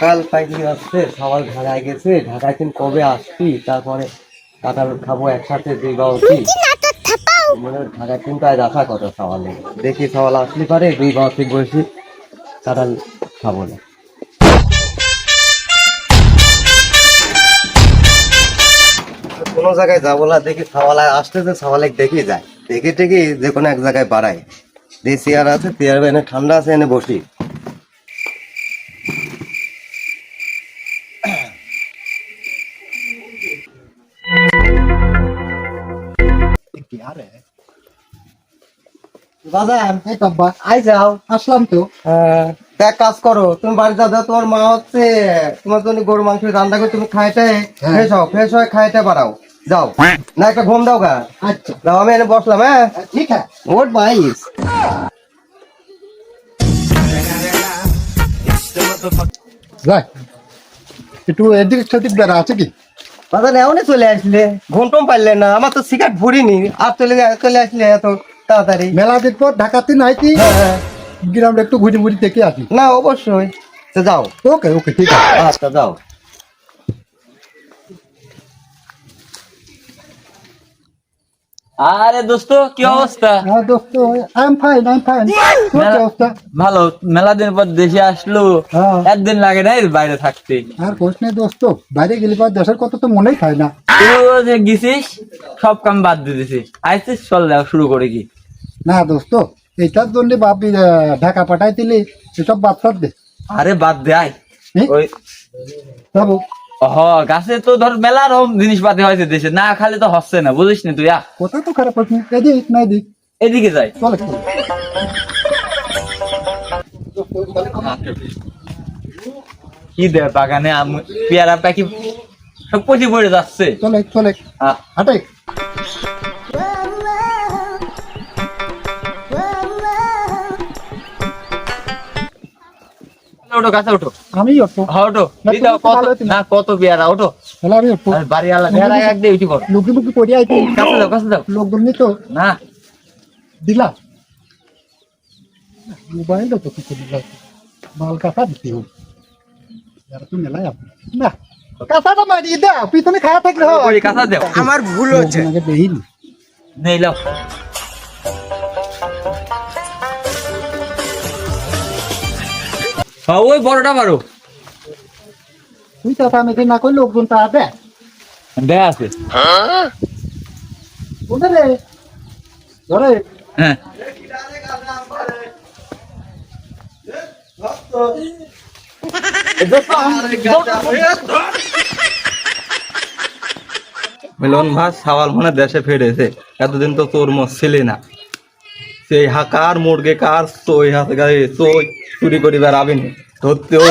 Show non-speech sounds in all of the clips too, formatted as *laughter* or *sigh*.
সকাল পাইকি আসছে সবার ঢাকায় গেছে ঢাকায় কিন্তু কবে আসছি তারপরে কাঁঠাল খাব একসাথে দুই বাউতি মানে ঢাকায় কিন্তু আজ আসা কথা সওয়াল। দেখি সওয়াল আসলে পারে দুই বাউতি বসি কাঁঠাল খাব না। কোনো জায়গায় যাব না দেখি সওয়াল আসতেছে সওয়ালে দেখি যায়। দেখি টেকি যে কোনো এক জায়গায় বাড়াই যে চেয়ার আছে চেয়ার এনে ঠান্ডা আছে এনে বসি। বাজান এই কাব্বা আই যাও আসলাম তো। হ্যাঁ, এক কাজ করো তুমি যাও তোমার মা হচ্ছে তোমার জন্য গরু মাংস রান্না করে তুমি খাইতে হ্যাঁ। ফ্রেশ হও ফ্রেশ হয়ে খাইতে পারাও। যাও। না একটা ঘুম দাও গা। আচ্ছা। যাও আমি এনে বসলাম হ্যাঁ? ঠিক আছে। ওট বাইস যাই। একটু এদিক সেদিক বেড়া আছে কি? এমনই চলে আসলে পারলে না আমার তো সিগারেট ভরিনি আর চলে চলে আসলে এত তাড়াতাড়ি। মেলা দিন পর ঢাকাতে নাই কি? হ্যাঁ, হ্যাঁ। গ্রামটা একটু ঘুরি ঘুরি দেখে আসি। না অবশ্যই। তো যাও। ওকে ওকে ঠিক আছে। আচ্ছা যাও। আরে দোস্ত কি অবস্থা? হ্যাঁ দোস্ত I am fine I am fine কি অবস্থা? ভালো মেলা দিন পর দেশে আসলো। হ্যাঁ। একদিন লাগে না বাইরে থাকতে। আর কোষ নেই দোস্ত বাইরে গেলে পর দেশের কথা তো মনেই খায় না। যে গেছিস সব কাম বাদ দিয়ে দিছিস। আইসিস চল দেখ শুরু করে কি। না দোস্ত এটার জন্য বাপি ঢাকা পাঠাই দিলে এসব বাচ্চার দে। আরে বাদ দে আয়। ওই যাব হ গাছে তো ধর মেলা রকম জিনিসপাতি হয়েছে দেশে। না খালি তো হচ্ছে না বুঝিস না তুই কথা তো খারাপ হচ্ছে? এদিক না এদিক? এদিকে যাই। চলে কি দে বাগানে আম পেয়ারা পাখি সব পচি পড়ে যাচ্ছে। চলে চলে হাঁটে। ওঠো গাছে ওঠো। আমি অটো হ্যাঁ ওঠো। না, দাও, কত না। কত পেয়ারা ওঠো। আমি অটো আর বাড়ি আলা পেয়ারা এক দিয়ে উঠি কর লুকি মুকি করে আইতে কাছে দাও কাছে দাও লোকজন তো না। দিলা। মোবাইল তো কিছু দিলা। মাল কাঁচা দিতে হবে। যারা তো মেলায় আপনি না। কাঁচাটা মারিয়ে দাও পিছনে খাওয়া থাকলে হয়। কাছে দাও। আমার ভুল হচ্ছে। নেই লাও। হ্যাঁ ওই বড়টা মারো। তুই তো আমি না কই লোকজন তা দে দেয়া আছে ধরে। হ্যাঁ। মিলন ভাই সাওয়াল মানে দেশে ফিরেছে। এতদিন তো তোর মত ছিলি না। সেই হাকার মুরগে কার সই হাতে গায়ে সই। চুরি করি বেড়াবি নি ধরতে ও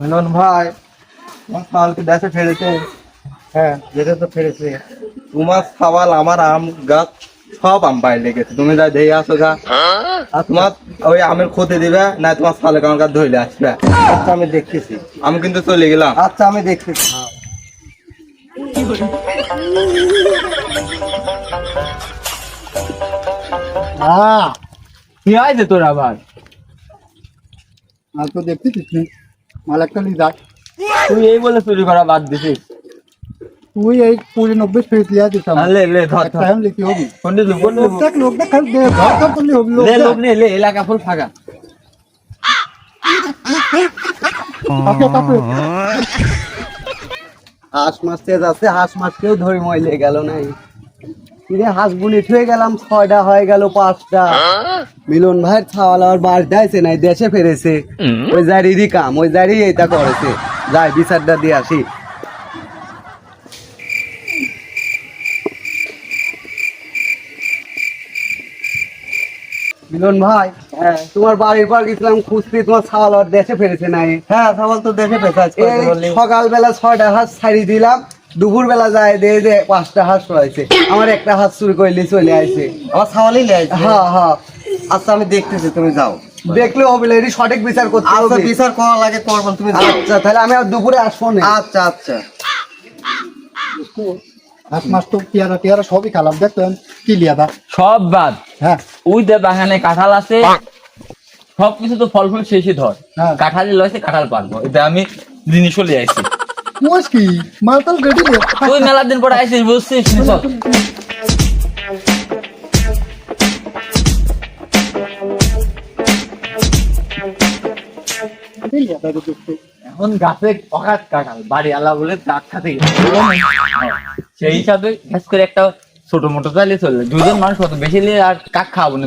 মিলন ভাই তোমার সাওয়াল কি দেশে ফিরেছে? হ্যাঁ। যেতে তো ফিরেছে। তোমার সাওয়াল আমার আম গাছ সব আম লেগেছে। তুমি যা দিয়ে আসো গা আর তোমার ওই আমের ক্ষতি দিবে না তোমার সালে আমার কাছে ধইলে আসবে। আচ্ছা আমি দেখতেছি। আমি কিন্তু চলে গেলাম। আচ্ছা আমি দেখতেছি। হ্যাঁ কি তোর আবার? মাল তো দেখতেছিস মাল একটা নিয়ে তুই এই বলে চুরি করা বাদ দিছিস? তুই এই কুড়ি নব্বই ফেস লিয়া দিতাম লে লে ধর টাইম লিখি হবি লোক খালি দে ধর ধর করলে হবি লে লোক নে লে এলাকা ফুল ফাঁকা হাঁস মাছ তেজ আছে হাঁস মাছ কেউ ধরে মইলে গেল নাই কিরে হাঁস গুলি থুয়ে গেলাম ছয়টা হয়ে গেল পাঁচটা মিলন ভাই ছাওয়াল আর বাস দেয়ছে নাই দেশে ফেরেছে ওই জারিরই কাম ওই জারি এটা করেছে যাই বিচারটা দিয়ে আসি মিলন ভাই হ্যাঁ। তোমার বাড়ির পর গেছিলাম খুঁজতে তোমার ছাওয়াল আর দেশে ফেরেছে নাই। হ্যাঁ ছাওয়াল তো দেশে ফেরেছে সকালবেলা ছয়টা হাঁস ছাড়ি দিলাম দুপুর বেলা যায় দিয়ে যে পাঁচটা হাঁস রয়েছে। আমার একটা হাঁস চুরি করলে চলে আসছে আমার ছাওয়ালই হ্যাঁ হ্যাঁ। আচ্ছা আমি দেখতেছি তুমি যাও। দেখলে হবে এটি সঠিক বিচার করতে হবে। বিচার করা লাগে তোমার তুমি আচ্ছা তাহলে আমি আর দুপুরে আসব না। আচ্ছা আচ্ছা। হাঁস মাছ তো পেয়ারা টেয়ারা সবই খালাম দেখতেন কি লিয়াদা সব বাদ। হ্যাঁ। ওই দে বাগানে কাঁঠাল আছে সব তো ফল ফুল শেষই ধর। হ্যাঁ। লয়েছে কাঁঠাল পারব এটা আমি জিনিসও লিয়ে আইছি। কোষ কি? মালতাল গেটি তুই মেলা দিন পরে আইছিস বুঝছিস? নি সব। কি লিয়াদা রে দেখতে? এখন গাছে অগাধ কাঁঠাল বাড়ি আলা বলে দাঁত খাতে গেছে। সেই হিসাবে করে একটা ছোট মোটো চালিয়ে চলবে দুজন মানুষ কত বেশি নিয়ে আর কাক খাওয়াবো না।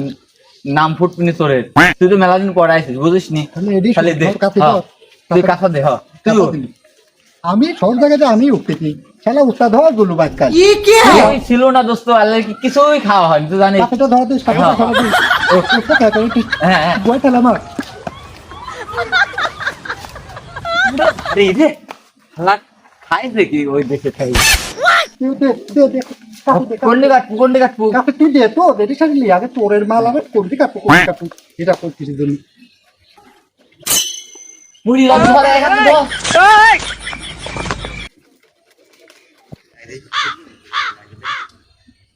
নাম ফুটপিনি তোরের তুই তো মেলা দিন বুঝিস নি তাহলে এডি খালি দে হ্যাঁ, তুই কাঁথা দে হ তুই আমি সব জায়গাতে আমি উঠতেছি শালা উস্তাদ হয়গুলো বাজকাল। ওই ছিল না দোস্ত আল্লাহ কি কিছুই খাওয়া হয়নি তুই জানিস। কাছেটা ধরা ঠিক হ্যাঁ। হ্যাঁ বই এই খাইছে কি ওই দেশে খাই কোনটি কাটবো কোনটি কাটবো কাছে তুই দে তো দেরি সারি আগে তোরের মাল আগে করবি কাপু করবি কাপু এটা করছিস জন্য মুড়ি রাখতে পারে এখানে তো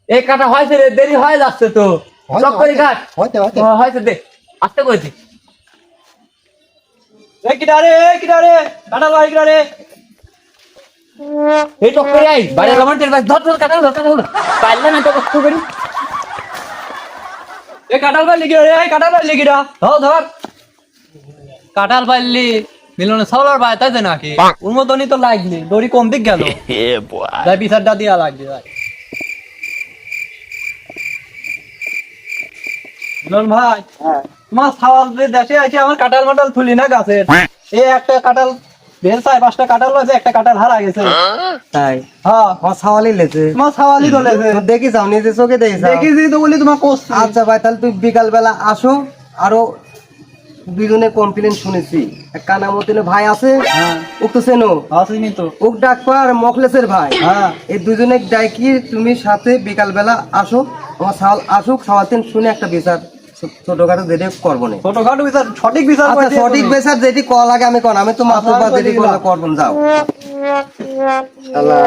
এই কাটা হয়েছে রে দেরি হয়ে যাচ্ছে তো। হয়তো, চক করে কাট হয়তো হয়তো ও, হয়েছে দে। আস্তে এই কিনারে কিনারে ভাই কিনারে এই টক করে আই? বাইরে লবণ তেল ধর ধর কাটা ধর কাটা ধর। পারলে না তো কষ্ট করি? ভাই লিখি রে? এই কাঁঠাল ভাই লিখি ধর ধর। কাঁঠাল পাইলি মিলনে সাউলার ভাই তাই নাকি? ওর মতনই তো লাগলি দড়ি কম দিক গেল *laughs* বিচারটা দিয়া লাগবে ভাই মিলন ভাই তোমার সাওয়াল যে দেশে আছে আমার কাঁঠাল মাটাল তুলি না গাছের? এই একটা কাঁঠাল বের চাই পাঁচটা রয়েছে একটা কাঁঠাল হারা গেছে। তাই? হ্যাঁ। আমার সাওয়ালি লেছে। তোমার সাওয়ালই চলেছে দেখি যাও নিজে চোখে দেখি যাও। দেখিছি তো বলি তোমার কোর্স আচ্ছা ভাই তাহলে তুই বিকাল বেলা আসো। আরও দুজনে কমপ্লেন শুনেছি। এক কানামতিনে ভাই আছে ওক তো চেনো আসিনি তো ওক ডাকবা আর মখলেসের ভাই। হ্যাঁ। এই দুজনে ডাকি তুমি সাথে বিকাল বেলা আসো। আমার সাওয়াল আসুক সাওয়াল শুনে একটা বিচার। ছোটখাটো যেটা করব না। ছোটখাটো বিচার সঠিক বিচার আচ্ছা সঠিক বিচার যেটি কল লাগে আমি কন আমি তো আচ্ছা, বা যেটি করে করব যাও। শালা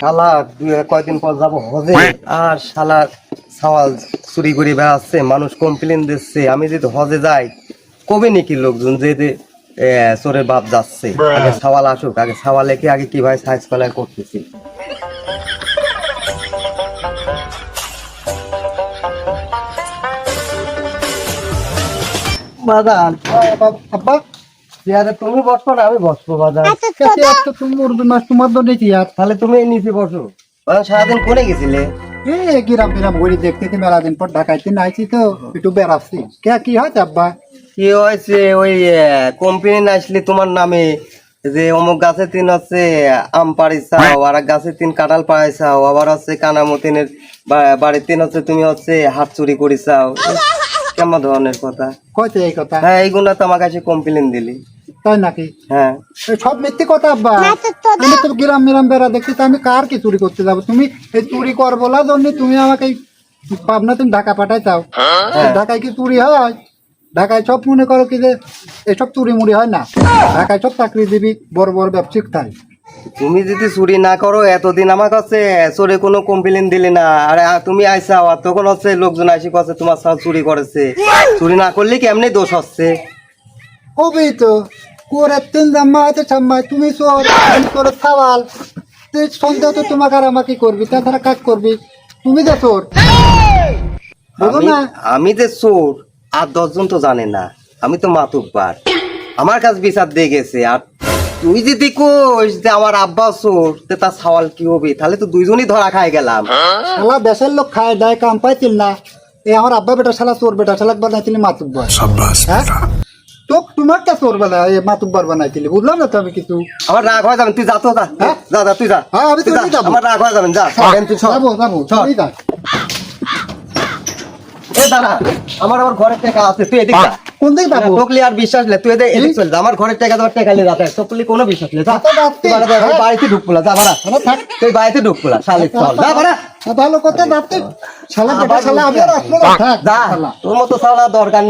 শালা দুই কয়দিন পর যাব হজে। আর শালা সওয়াল চুরি করে বেড়াচ্ছে মানুষ কমপ্লেন দিচ্ছে। আমি যদি হজে যাই কবে নাকি লোকজন যে যে, এ, চোরের বাপ যাচ্ছে? আগে সওয়াল আসুক আগে সওয়ালে কি আগে কীভাবে সাইজ কলার করতেছি? বাদান আব্বা চেয়ারে তুমি বসবো না আমি বসবো তুমি উর্দু মাছ তোমার কি আর তাহলে তুমি এই নিচে বসো। সারাদিন করে গেছিলে? এ গিরাম গিরাম ঘুরে দেখতে মেলা দিন পর ঢাকাইতে নাইছি তো একটু বেড়াচ্ছি। কে কি হয় আব্বা? কি হয়েছে? ওই কমপ্লেন আসলে তোমার নামে যে অমুক গাছে তিন হচ্ছে আম পাড়িছাও আর গাছে তিন কাঁঠাল পাড়াইছাও আবার হচ্ছে কানামতিনের বাড়ির তিন হচ্ছে তুমি হচ্ছে হাত চুরি করিছাও। কেমন ধরনের কথা? কইতে এই কথা? হ্যাঁ এইগুলা তো আমার কাছে কমপ্লেন দিলি। তাই নাকি? হ্যাঁ। সব মিথ্যে কথা আব্বা। আমি তো গ্রাম মিরাম বেড়া দেখছি তো আমি কার কি চুরি করতে যাব? তুমি এই চুরি কর বলার জন্য তুমি আমাকে পাবনা তুমি ঢাকা পাঠাই চাও ঢাকায় কি চুরি হয়? ঢাকায় সব মনে করো কি যে এসব চুরি মুড়ি হয় না। ঢাকায় সব চাকরি দিবি বড় বড় ব্যবসায়িক থাকে তুমি যদি চুরি না করো এতদিন আমার কাছে চোরে কোনো কমপ্লেন দিলে না। আরে তুমি আইসাও আর তখন হচ্ছে লোকজন আসি কাছে তোমার সাল চুরি করেছে। চুরি না করলে কি এমনি দোষ হচ্ছে? তো করে তিন জাম্মা আছে তুমি চোর আমি সাওয়াল তুই সন্দেহ তো তোমাকে আর আমাকে করবি তাছাড়া কাজ করবি? তুমি যে চোর। বুঝো না? আমি যে চোর আর দশজন তো জানে না। আমি তো মাতুব্বার। আমার কাছে বিচার দিয়ে গেছে আর তুই যদি কোস যে আমার আব্বা চোর তে তার সওয়াল কি হবে? তাহলে তো দুইজনই ধরা খাই গেলাম। শালা দেশের লোক খায় দেয় কাম পাইছিল না। এই আমার আব্বা বেটা শালা চোর বেটা শালা বানাইছিলি মাতুব্বার হ্যাঁ? তো তোমার কে চোর বেলা এই মাতুব্বার বানাইছিলি বুঝলাম না তো আমি কিছু? আমার রাগ হয়ে যাবেন তুই যা তো যা। হ্যাঁ? যা যা তুই যা। হ্যাঁ, আমি তো তুই। যাব। আমার রাগ হয়ে যাবেন যা। এখন তুই সর। যাব যাব তুই যা। এ দাঁড়া আমার আমার ঘরের টাকা আছে তুই এদিক কোন দিকে আর বিশ্বাস লে তুই এদিক চলে আমার ঘরের টাকা দেওয়ার টাকা নিয়ে যাতে তোকলি কোনো বিশ্বাস নেই যা। তা তো যাচ্ছি। বাড়া- তুই বাড়িতে ঢুকপুলা যা বাড়া। তুই বাড়িতে ঢুকপুলা শালিক চল যা বাড়া। ভালো কথা শালা বেটা শালা আমি আর আসব না থাক যা তোর মতো শালা দরকার নেই।